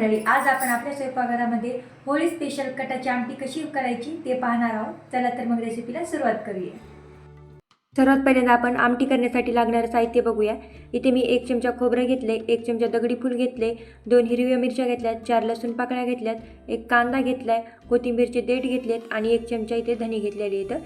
मंडळी आज आपण आपल्या स्वयंपाकघरामध्ये होळी स्पेशल कटाची आमटी कशी करायची ते पाहणार आहोत. चला तर मग रेसिपीला सुरुवात करूया. सर्वात पहिल्यांदा आपण आमटी करण्यासाठी लागणारं साहित्य बघूया. इथे मी एक चमचा खोबरं घेतले एक चमचा दगडी फूल घेतले दोन हिरव्या मिरच्या घेतल्यात चार लसूण पाकळ्या घेतल्यात एक कांदा घेतला आहे कोथिंबीरचे देठ घेतलेत आणि एक चमचा इथे धने घेतलेले इथं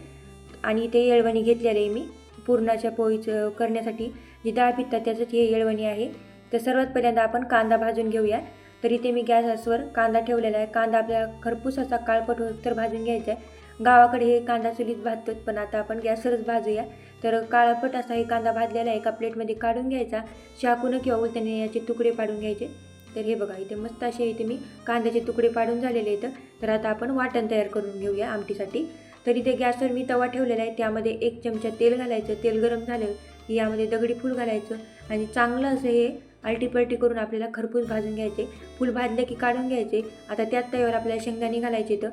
आणि इथे येळवणी घेतलेले आहे मी. पूर्णाच्या पोळीचं करण्यासाठी जी डाळ पितात त्याचंच हे येळवणी आहे. तर सर्वात पहिल्यांदा आपण कांदा भाजून घेऊया. तर इथे मी गॅसवर कांदा ठेवलेला आहे. कांदा आपल्याला खरपूस असा काळपट होत तर भाजून घ्यायचा आहे. गावाकडे हे कांदा चुलीत भाजतोच पण आता आपण गॅसवरच भाजूया. तर काळपट असा हे कांदा भाजलेला आहे एका प्लेटमध्ये काढून घ्यायचा. शाकून किंवा उलट्याने याचे तुकडे पाडून घ्यायचे. तर हे बघा इथे मस्त असे इथे मी कांद्याचे तुकडे पाडून झालेले आहेत. तर आता आपण वाटण तयार करून घेऊया आमटीसाठी. तर इथे गॅसवर मी तवा ठेवलेला आहे. त्यामध्ये एक चमचा तेल घालायचं. तेल गरम झालं यामध्ये दगडी फूल घालायचं आणि चांगलं असं हे अल्टीपल्टी करून आपल्याला खरपूस भाजून घ्यायचे. फूल भाजले की काढून घ्यायचे. आता त्यात तव्यावर आपल्याला शेंगदाणे घालायचे तर.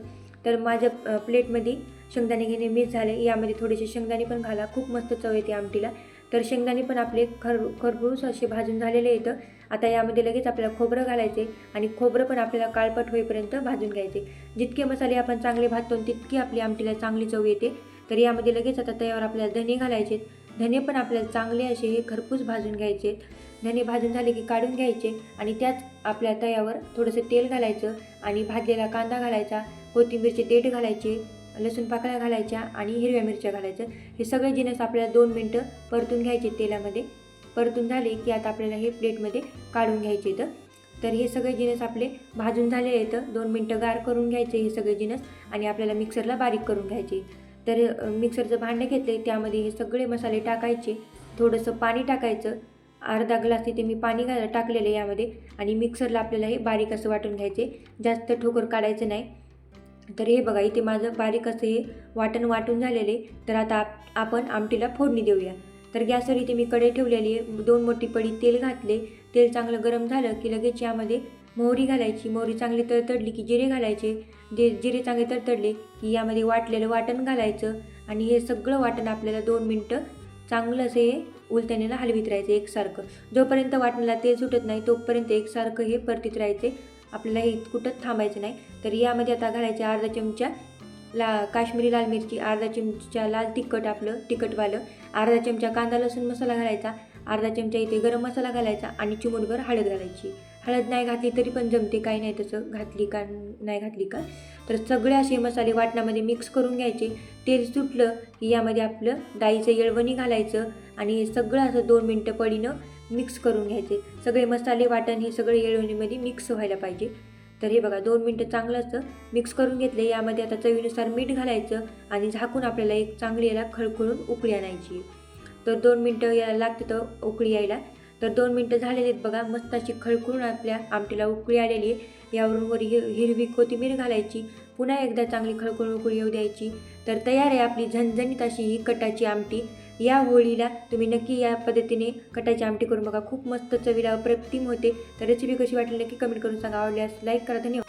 तर माझ्या प्लेटमध्ये शेंगदाणे घेणे मिस झाले. यामध्ये थोडेसे शेंगदाणे पण घाला. खूप मस्त चव येते आमटीला. तर शेंगदाणे पण आपले खर खरपूस असे भाजून झालेले येतं आता यामध्ये लगेच आपल्याला खोबरं घालायचे आणि खोबरं पण आपल्याला काळपट होईपर्यंत भाजून घ्यायचे. जितके मसाले आपण चांगले भाजतो तितकी आपली आमटीला चांगली चव येते. तर यामध्ये लगेच आता तयावर आपल्याला धने घालायचे धने पण आपल्याला चांगले असे हे खरपूस भाजून घ्यायचे. धने भाजून झाले की काढून घ्यायचे आणि त्याच आपल्या तयावर थोडंसं तेल घालायचं आणि भाजलेला कांदा घालायचा कोथिंबीरचे देठ घालायचे लसूण पाकळ्या घालायच्या आणि हिरव्या मिरच्या घालायच्या. हे सगळे जिनस आपल्याला दोन मिनटं परतून घ्यायचे तेलामध्ये. परतून झाले की आता आपल्याला हे प्लेटमध्ये काढून घ्यायचे तर तर हे सगळे जिनस आपले भाजून झालेले आहेत. दोन मिनटं गार करून घ्यायचे हे सगळे जिनस आणि आपल्याला मिक्सरला बारीक करून घ्यायचे. तर मिक्सरचं भांडं घेतले त्यामध्ये हे सगळे मसाले टाकायचे थोडंसं पाणी टाकायचं. अर्धा ग्लास तिथे मी पाणी घा टाकलेलं आहे यामध्ये आणि मिक्सरला आपल्याला हे बारीक असं वाटून घ्यायचे. जास्त ठोकर काढायचं नाही. तर हे बघा इथे माझं बारीक असं हे वाटण वाटून झालेले. तर आता आप- आपण आमटीला फोडणी देऊया. तर गॅसवर इथे मी कढई ठेवलेली आहे. दोन मोठी पडी तेल घातले. तेल चांगलं गरम झालं की लगेच यामध्ये मोहरी घालायची मोहरी चांगली तडतडली की जिरे घालायचे. जे जिरे चांगले तडतडले की यामध्ये वाटलेलं वाटण घालायचं आणि हे सगळं वाटण आपल्याला दोन मिनटं चांगलं असं हे उलत्यानेला हलवीत राहायचं एकसारखं. जोपर्यंत वाटणाला तेल सुटत नाही तोपर्यंत एकसारखं हे परतीत राहायचे. आपल्याला हे कुठं थांबायचं नाही. तर यामध्ये आता घालायचे अर्धा चमचा ला काश्मीरी लाल मिरची अर्धा चमचा लाल तिखट आपलं तिखटवालं अर्धा चमचा कांदा लसूण मसाला घालायचा अर्धा चमचा इथे गरम मसाला घालायचा आणि चिमूटभर हळद घालायची. हळद नाही घातली तरी पण जमते काही नाही तसं घातली का नाही घातली का? तर सगळे असे मसाले वाटणामध्ये मिक्स करून घ्यायचे. तेल सुटलं की यामध्ये आपलं डाळीचं येळवणी घालायचं आणि हे सगळं असं दोन मिनटं पडीनं मिक्स करून घ्यायचे. सगळे मसाले वाटण हे सगळे येळवणीमध्ये मिक्स व्हायला पाहिजे. तर हे बघा दोन मिनटं चांगलं असं मिक्स करून घेतलं. यामध्ये आता चवीनुसार मीठ घालायचं आणि झाकून आपल्याला एक चांगली याला खळखळून उकळी आणायची. तर दोन मिनटं याला लागते तर उकळी यायला. तर दोन मिनटं झालेली आहेत बघा. मस्त अशी खळखळून आपल्या आमटीला उकळी आलेली आहे. यावरून वर हि हिरवी कोथिंबीर घालायची. पुन्हा एकदा चांगली खळखळून उकळी येऊ द्यायची. तर तयार आहे आपली झणझणीत अशी ही कटाची आमटी. या होळीला तुम्ही नक्की या पद्धतीने कटाची आमटी करून बघा. खूप मस्त चवीला अप्रतिम होते. तर रेसिपी कशी वाटली नक्की कमेंट करून सांगा. आवडल्यास लाईक करा. धन्यवाद.